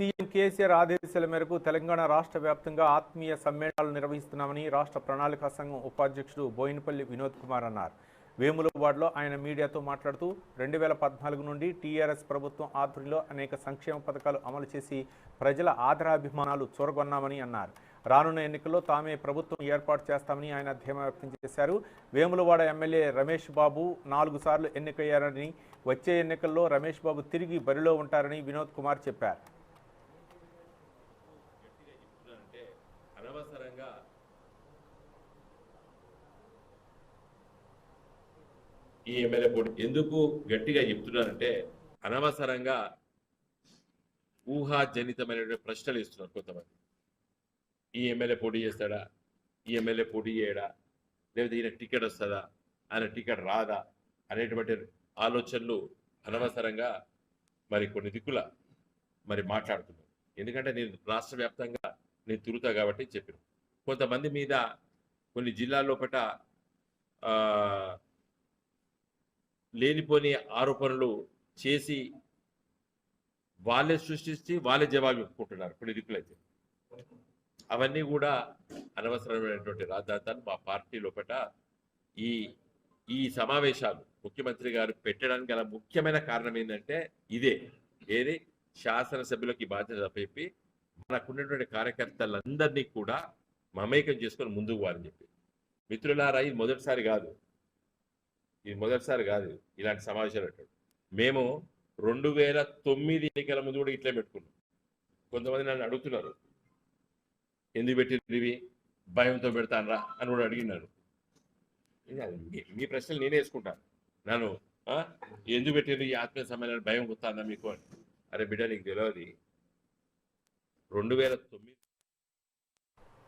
CM KCR ఆదేశాల మేరకు తెలంగాణ రాష్ట్ర వ్యాప్తంగా ఆత్మీయ సమ్మేళనాలు నిర్వహిస్తున్నామని రాష్ట్ర ప్రణాళికా సంఘం ఉపాధ్యక్షుడు బోయినపల్లి వినోద్ కుమార్ అన్నారు. వేములవాడలో ఆయన మీడియాతో మాట్లాడుతూ రెండు వేల పద్నాలుగు నుండి టీఆర్ఎస్ ప్రభుత్వం ఆధ్వర్యంలో అనేక సంక్షేమ పథకాలు అమలు చేసి ప్రజల ఆదరాభిమానాలు చూరగొన్నామని అన్నారు. రానున్న ఎన్నికల్లో తామే ప్రభుత్వం ఏర్పాటు చేస్తామని ఆయన ధీమా వ్యక్తం చేశారు. వేములవాడ ఎమ్మెల్యే రమేష్ బాబు నాలుగు సార్లు ఎన్నికయ్యారని వచ్చే ఎన్నికల్లో రమేష్ బాబు తిరిగి బరిలో ఉంటారని వినోద్ కుమార్ చెప్పారు. అనవసరంగా ఈ ఎమ్మెల్యే పోటీ ఎందుకు గట్టిగా చెప్తున్నానంటే అనవసరంగా ఊహాజనితమైనటువంటి ప్రశ్నలు ఇస్తున్నారు కొంతమంది. ఈ ఎమ్మెల్యే పోటీ చేస్తాడా? ఈ ఎమ్మెల్యే పోటీ చేయడా? లేదా ఈయన టికెట్ వస్తుందా? ఆయన టికెట్ రాదా? అనేటువంటి ఆలోచనలు అనవసరంగా మరి కొన్ని దిక్కుల మరి మాట్లాడుతున్నారు. ఎందుకంటే నేను రాష్ట్ర వ్యాప్తంగా నేను తిరుగుతా కాబట్టి చెప్పిన. కొంతమంది మీద కొన్ని జిల్లాల్లో పట ఆ, లేనిపోని ఆరోపణలు చేసి వాళ్ళే సృష్టించి వాళ్ళే జవాబు ఇప్పుకుంటున్నారు కొన్ని దిక్కులైతే అవన్నీ కూడా అనవసరమైనటువంటి రాద్ధాంతాలు మా పార్టీ లోపల ఈ ఈ సమావేశాలు ముఖ్యమంత్రి గారు పెట్టడానికి గల ముఖ్యమైన కారణం ఏంటంటే ఇదే. ఏది? శాసనసభ్యులకు ఈ బాధ్యత చెప్పి మనకున్నటువంటి కార్యకర్తలందరినీ కూడా మమేకం చేసుకొని ముందుకు వారని చెప్పి. మిత్రులారా ఇది మొదటిసారి కాదు. ఇది మొదటిసారి కాదు. ఇలాంటి సమావేశాలు పెట్టాడు. మేము రెండు వేల తొమ్మిది ఎన్నికల ముందు కూడా ఇట్లే పెట్టుకున్నాం. కొంతమంది నన్ను అడుగుతున్నారు. ఎందుకు పెట్టింది ఇవి? భయంతో పెడతానరా అని కూడా అడిగినారు. మీ- ప్రశ్నలు నేనే వేసుకుంటాను నన్ను ఆ, ఎందుకు పెట్టింది ఈ ఆత్మీయ సమ్మేళనం భయం గుర్తుందా మీకు? అని. అరే బిడ్డ నీకు తెలియదు రెండు వేల తొమ్మిది